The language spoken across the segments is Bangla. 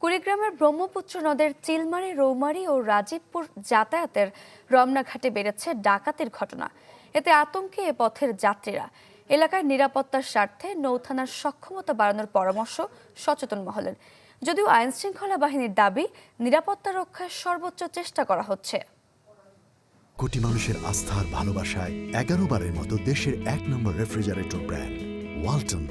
কুড়িগ্রামের ব্রহ্মপুত্র নদের চিলমারি, রৌমারি ও রাজীবপুর যাতায়াতের রমনাঘাটে বেড়েছে ডাকাতির ঘটনা। এতে আতঙ্কে এ পথের যাত্রীরা। এলাকার নিরাপত্তার স্বার্থে নৌথানার সক্ষমতা বাড়ানোর পরামর্শ সচেতন মহলের। যদিও আইন শৃঙ্খলা বাহিনীর দাবি, নিরাপত্তা রক্ষায় সর্বোচ্চ চেষ্টা করা হচ্ছে। কোটি মানুষের আস্থার ভালোবাসায় এগারো বারের মতো দেশের এক নম্বর রেফ্রিজারেটর ব্র্যান্ড, ওয়ালটন।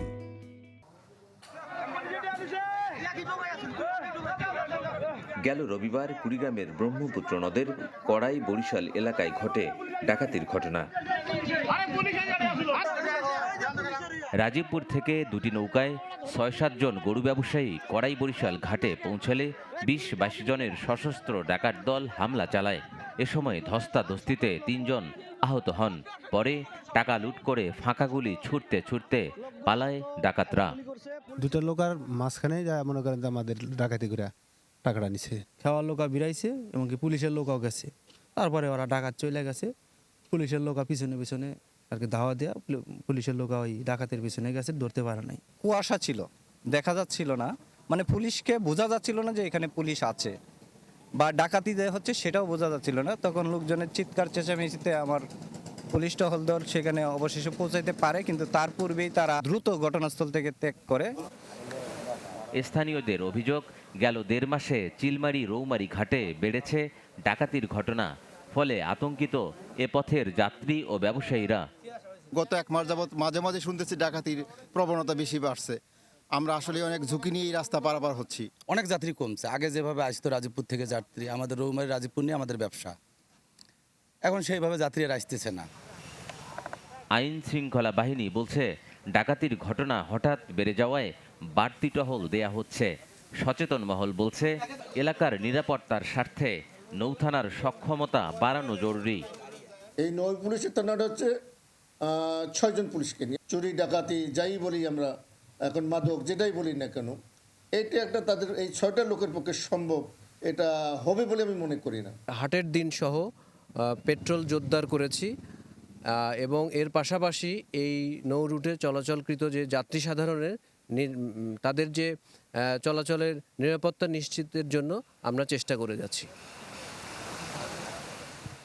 গেল রবিবার কুড়িগ্রামের ব্রহ্মপুত্র নদের কড়াই বরিশাল এলাকায় ঘটে ডাকাতির ঘটনা। রাজীবপুর থেকে দুটি নৌকায় ছয় সাতজন গরু ব্যবসায়ী কড়াই বরিশাল ঘাটে পৌঁছালে বিশ বাইশ জনের সশস্ত্র ডাকাত দল হামলা চালায়। এ সময় ধস্তাধস্তিতে তিনজন আহত হন। পরে টাকা লুট করে ফাঁকা গুলি ছুটতে ছুটতে পালায় ডাকাতরা। দুটো লোক আর মাঝখানে যা মনে করেন আমাদের ডাকাতি করে। টাকাটা নিছে। খাওয়ার লোকা বিরাইছে এমনকি পুলিশের লোকাও গেছে। তারপরে ওরা ডাকাত চলে গেছে। পুলিশের লোকা পিছনে পিছনে আর কি ধাওয়া দেওয়া পুলিশের লোকা ওই ডাকাতের পিছনে গেছে ধরতে পারে নাই। কুয়াশা ছিল দেখা যাচ্ছিল না। মানে পুলিশকে বোঝা যাচ্ছিল না যে এখানে পুলিশ আছে। বা ডাকাতি দেয়া হচ্ছে সেটাও বোঝা যাচ্ছিল না। তখন লোকজনের চিৎকার চেঁচামেচিতে আমার পুলিশ টহল দল সেখানে অবশেষে পৌঁছাইতে পারে কিন্তু তার পূর্বেই তারা দ্রুত ঘটনাস্থল থেকে ত্যাগ করে। স্থানীয়দের অভিযোগ গেল দেড় মাসে চিলমারি রৌমারি ঘাটে বেড়েছে ডাকাতির ঘটনা ফলে আতঙ্কিত এ পথের যাত্রী ও ব্যবসায়ীরা। গত এক মাস যাবৎ মাঝে মাঝে শুনতেছি ডাকাতির প্রবণতা বেশি বাড়ছে। আমরা আসলে অনেক ঝুঁকি নিয়ে এই রাস্তা পারাপার হচ্ছি। অনেক যাত্রী কমছে। আগে যেভাবে আসতো রাজীবপুর থেকে যাত্রী আমাদের রৌমারি রাজীবপুর নিয়ে আমাদের ব্যবসা। এখন সেইভাবে যাত্রী আর আসতেছে না। আইন শৃঙ্খলা বাহিনী বলছে ডাকাতির ঘটনা হঠাৎ বেড়ে যাওয়ায় বাড়তি টহল দেয়া হচ্ছে। সচেতন মহল বলছে এলাকার নিরাপত্তার স্বার্থে নৌথানার সক্ষমতা বাড়ানো জরুরি। এই নৌ পুলিশের থানাটা হচ্ছে ছয়জন পুলিশকে নিয়ে। চুরি ডাকাতি যাই বলি আমরা এখন মাদক যেটাই বলি না কেন এটা একটা তাদের এই ছয়টা লোকের পক্ষে সম্ভব এটা হবে বলে আমি মনে করি না। হাটের দিন সহ পেট্রোল জোরদার করেছি এবং এর পাশাপাশি এই নৌ রুটে চলাচলকৃত যে যাত্রী সাধারণের তাদের যে চলাচলের নিরাপত্তা নিশ্চিতের জন্য আমরা চেষ্টা করে যাচ্ছি।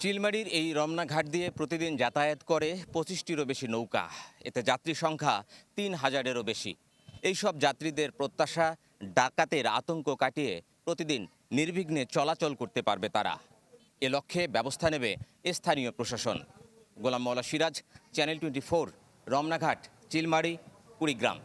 চিলমারির এই রমনা ঘাট দিয়ে প্রতিদিন যাতায়াত করে পঁচিশটিরও বেশি নৌকা। এতে যাত্রী সংখ্যা তিন হাজারেরও বেশি। এইসব যাত্রীদের প্রত্যাশা, ডাকাতের আতঙ্ক কাটিয়ে প্রতিদিন নির্বিঘ্নে চলাচল করতে পারবে তারা। এ লক্ষ্যে ব্যবস্থা নেবে স্থানীয় প্রশাসন। Golam Moula Siraj, channel twenty four, Ramnaghat, Chilmari, Kurigram.